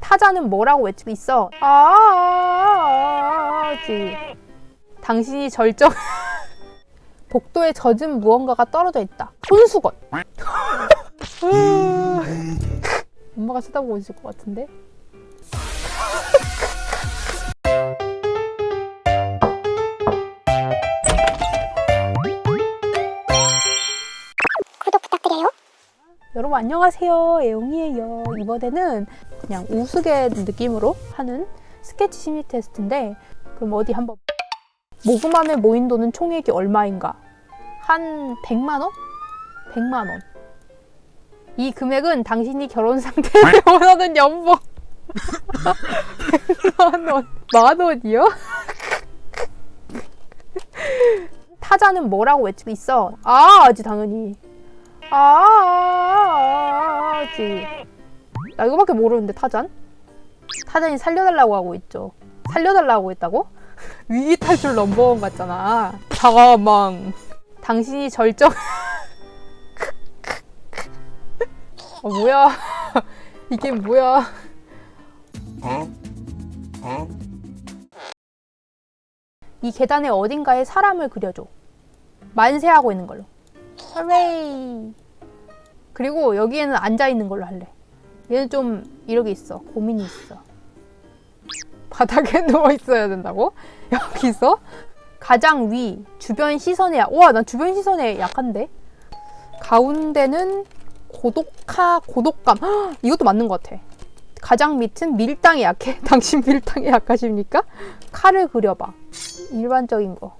타자는 뭐라고 외치고 있어? 아지. 당신이 절정. 복도에 젖은 무언가가 떨어져 있다. 손수건. 엄마가 쳐다보고 있을 것 같은데. 구독 부탁드려요. 여러분 안녕하세요 애용이에요 이번에는 그냥 우스개 느낌으로 하는 스케치 심리 테스트인데 그럼 어디 한번 모금함에 모인 돈은 총액이 얼마인가 한 100만 원? 100만 원 이 금액은 당신이 결혼 상태를 원하는 연봉 100만 원 만 원이요? 타자는 뭐라고 외치고 있어? 아, 아지 당연히 아 지. 나 이거밖에 모르는데 타잔? 타잔이 살려달라고 하고 있죠. 살려달라고 했다고? 위기 탈출 넘버원 같잖아. 잠깐만. 당신이 절정. 어 뭐야? 이게 뭐야? 이 계단의 어딘가에 사람을 그려줘. 만세하고 있는 걸로. 허레이. 그리고 여기에는 앉아 있는 걸로 할래. 얘는 좀 이렇게 있어. 고민이 있어. 바닥에 누워 있어야 된다고? 여기서 가장 위 주변 시선에 약- 우와 난 주변 시선에 약한데. 가운데는 고독하 고독감. 헉, 이것도 맞는 것 같아. 가장 밑은 밀당에 약해. 당신 밀당에 약하십니까? 칼을 그려봐. 일반적인 거.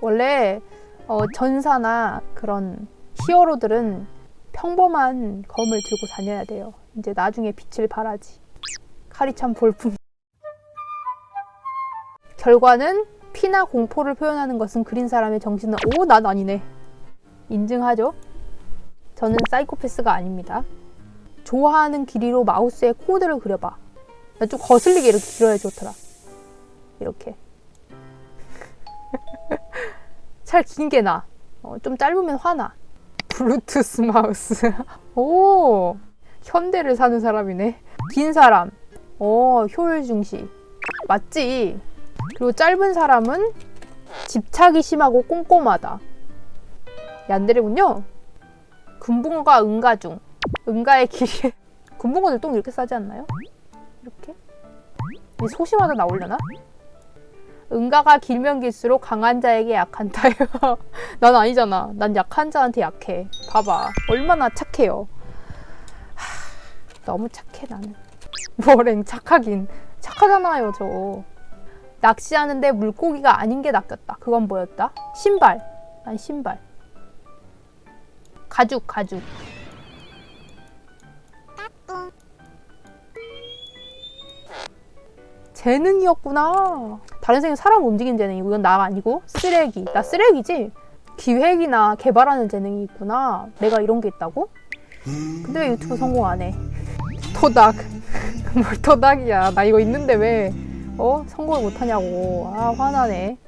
원래 어, 전사나 그런 히어로들은 평범한 검을 들고 다녀야 돼요. 이제 나중에 빛을 발하지. 칼이 참 볼품. 결과는 피나 공포를 표현하는 것은 그린 사람의 정신은 오, 난 아니네. 인증하죠? 저는 사이코패스가 아닙니다. 좋아하는 길이로 마우스에 코드를 그려봐. 나좀 거슬리게 이렇게 길어야 좋더라. 이렇게. 잘 긴 게 나. 어, 좀 짧으면 화나. 블루투스 마우스. 오, 현대를 사는 사람이네. 긴 사람. 어, 효율 중시. 맞지? 그리고 짧은 사람은 집착이 심하고 꼼꼼하다. 얀데레군요. 금붕어가 은가 중. 은가의 길이. 금붕어들 똥 이렇게 싸지 않나요? 이렇게? 이 소심하다 나오려나? 은가가 길면 길수록 강한 자에게 약한 타요. 난 아니잖아. 난 약한 자한테 약해. 봐봐. 얼마나 착해요. 하, 너무 착해, 나는. 뭐랭, 착하긴. 착하잖아요, 저. 낚시하는데 물고기가 아닌 게 낚였다. 그건 뭐였다? 신발. 난 신발. 가죽, 가죽. 재능이었구나. 다른 생에 사람 움직이는 재능이 고 이건 나 아니고 쓰레기. 나 쓰레기지. 기획이나 개발하는 재능이 있구나. 내가 이런 게 있다고? 근데 왜 유튜브 성공 안 해? 토닥. 뭘 토닥이야. 나 이거 있는데 왜 어? 성공을 못 하냐고. 아, 화나네.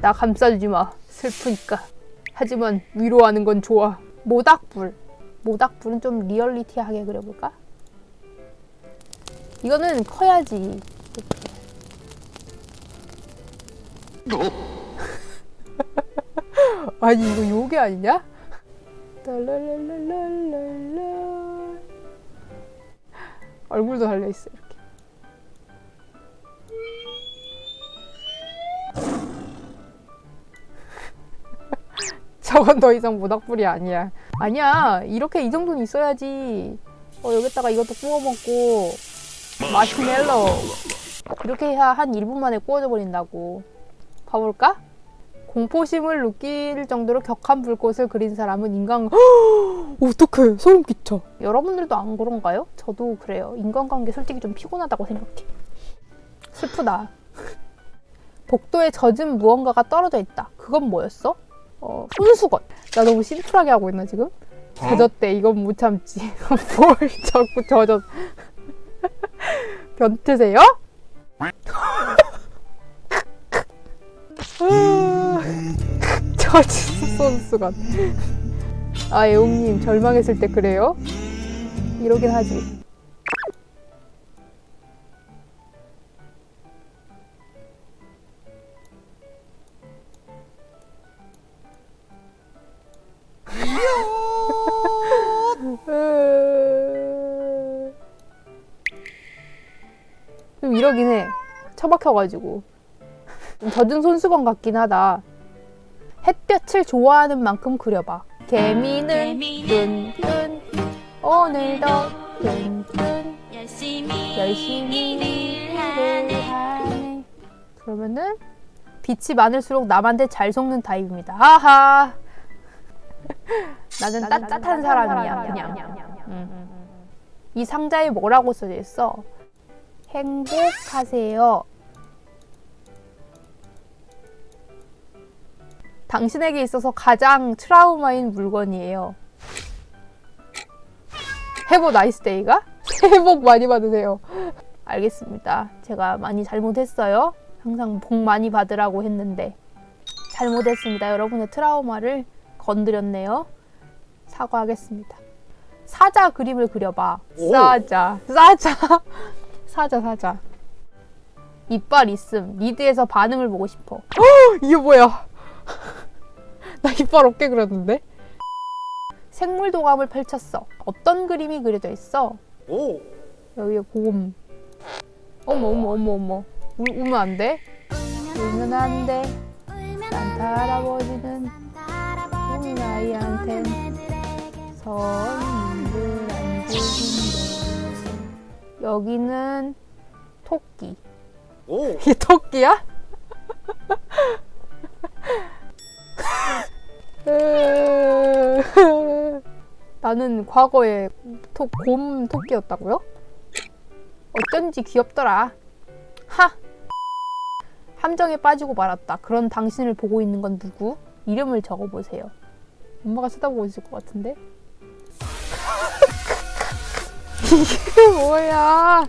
나 감싸주지 마. 슬프니까. 하지만 위로하는 건 좋아. 모닥불. 모닥불은 좀 리얼리티하게 그려볼까? 이거는 커야지. 아니 이거 요게 아니냐? 얼굴도 달려 있어 이렇게. 저건 더 이상 모닥불이 아니야. 아니야 이렇게 이 정도는 있어야지. 어 여기다가 이것도 구워 먹고 마시멜로 이렇게 해야 한 1분 만에 구워져 버린다고. 봐볼까? 공포심을 느낄 정도로 격한 불꽃을 그린 사람은 인간 어떡해 소름 끼쳐 여러분들도 안 그런가요? 저도 그래요 인간관계 솔직히 좀 피곤하다고 생각해 슬프다 복도에 젖은 무언가가 떨어져 있다 그건 뭐였어? 어 손수건 나 너무 심플하게 하고 있나 지금? 젖었대 이건 못 참지 뭘 자꾸 젖었 변태세요? 헐치스 선수가. 아 애옹님 절망했을 때 그래요? 이러긴 하지. 좀 이러긴 해. 처박혀가지고. 젖은 손수건 같긴 하다. 햇볕을 좋아하는 만큼 그려봐. 개미는 끈끈 오늘도 끈끈 열심히, 열심히 일을 하네. 그러면은 빛이 많을수록 남한테 잘 속는 타입입니다. 아하. 나는 따뜻한 사람이야. 그냥. 음. 이 상자에 뭐라고 써져 있어? 행복하세요. 당신에게 있어서 가장 트라우마인 물건이에요. 해보 나이스 데이가? 새해 복 많이 받으세요. 알겠습니다. 제가 많이 잘못했어요. 항상 복 많이 받으라고 했는데 잘못했습니다. 여러분의 트라우마를 건드렸네요. 사과하겠습니다. 사자 그림을 그려봐. 사자, 사자, 사자, 사자. 이빨 있음. 리드에서 반응을 보고 싶어. 어, 이게 뭐야? 나 이빨 없게 그렸는데? 생물 도감을 펼쳤어. 어떤 그림이 그려져 있어? 오! 여기에 곰. 어머 어머 어머 어머. 우, 우면 안 돼? 울면 안 돼. 산타 할아버지는 우리 아이한텐 선물 안 주신대. 여기는 토끼. 오! 이게 토끼야? 나는 과거에 토, 곰 토끼였다고요? 어쩐지 귀엽더라. 하! 함정에 빠지고 말았다. 그런 당신을 보고 있는 건 누구? 이름을 적어보세요. 엄마가 쳐다보고 있을 것 같은데? 이게 뭐야?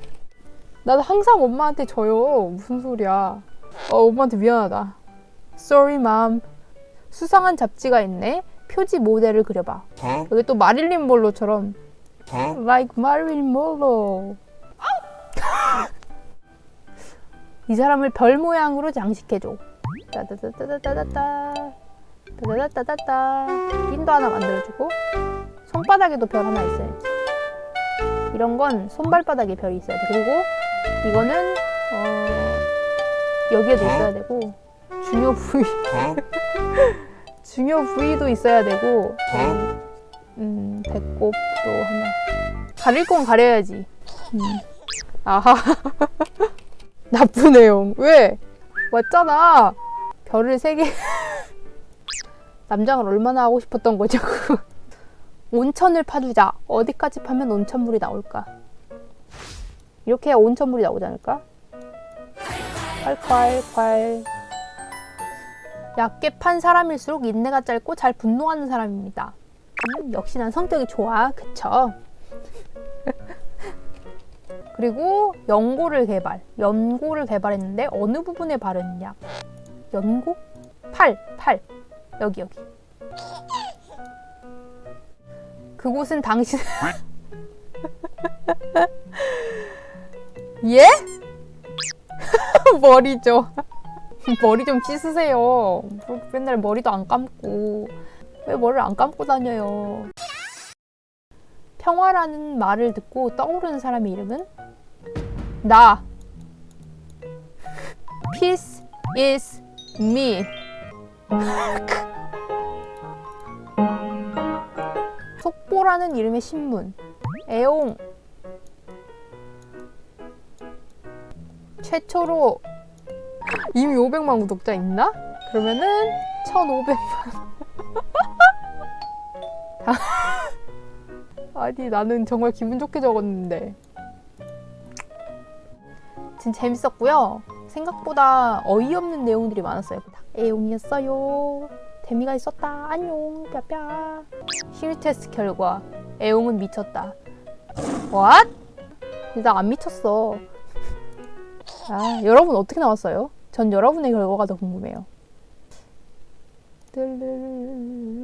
나도 항상 엄마한테 져요. 무슨 소리야. 어, 엄마한테 미안하다. Sorry, mom. 수상한 잡지가 있네. 표지 모델을 그려봐. 어? 여기 또 마릴린 몰로처럼 어? like 마릴린 몰로. 이 사람을 별 모양으로 장식해줘. 따다다다다다다. 따다다다다다. 핀도 하나 만들어주고 손바닥에도 별 하나 있어야지. 이런 건 손발바닥에 별이 있어야 돼. 그리고 이거는 어, 여기에도 있어야 되고 중요 부위. 어? 중요 부위도 있어야 되고 여기, 음, 배꼽도 하나. 가릴 건 가려야지. 음. 아하. 나쁜 내용. 왜? 왔잖아. 별을 세 개. 남장을 얼마나 하고 싶었던 거냐고. 온천을 파주자. 어디까지 파면 온천물이 나올까? 이렇게 해야 온천물이 나오지 않을까? 콸콸콸 얕게 판 사람일수록 인내가 짧고 잘 분노하는 사람입니다. 음, 역시 난 성격이 좋아. 그쵸? 그리고 연고를 개발. 연고를 개발했는데 어느 부분에 바르느냐? 연고? 팔, 팔. 여기, 여기. 그곳은 당신... 예? 머리죠. 머리 좀 씻으세요. 뭐 맨날 머리도 안 감고. 왜 머리를 안 감고 다녀요? 평화라는 말을 듣고 떠오르는 사람의 이름은? 나. Peace is me. 속보라는 이름의 신문. 애옹. 최초로 이미 500만 구독자 있나? 그러면은 1,500만. 아니 나는 정말 기분 좋게 적었는데. 진짜 재밌었고요. 생각보다 어이없는 내용들이 많았어요. 애용이었어요. 재미가 있었다. 안녕. 뼈뼈. 심리 테스트 결과 애용은 미쳤다. What? 나안 미쳤어. 아, 여러분 어떻게 나왔어요? 전 여러분의 결과가 더 궁금해요. 뜰르르르르르르.